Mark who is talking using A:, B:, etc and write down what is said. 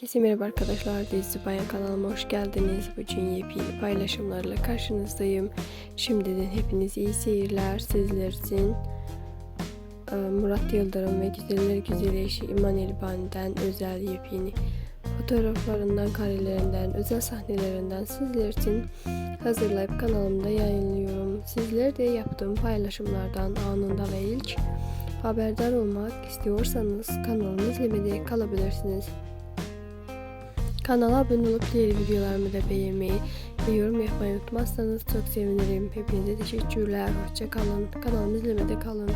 A: Herkese merhaba arkadaşlar. Dizi Bayan kanalıma hoş geldiniz. Bugün yepyeni paylaşımlarla karşınızdayım. Şimdiden hepiniz iyi seyirler. Sizler için e, Murat Yıldırım ve Güzeller Güzeli eşi İman Elbani'den özel yepyeni fotoğraflarından, karelerinden, özel sahnelerinden sizler için hazırlayıp kanalımda yayınlıyorum. Sizler de yaptığım paylaşımlardan anında ve ilk haberdar olmak istiyorsanız kanalımı izlemede kalabilirsiniz. Kanala abone olup diğer videolarımı da beğenmeyi ve yorum yapmayı unutmazsanız çok sevinirim. Hepinize teşekkürler. Hoşça kalın. Kanalımı izlemede kalın.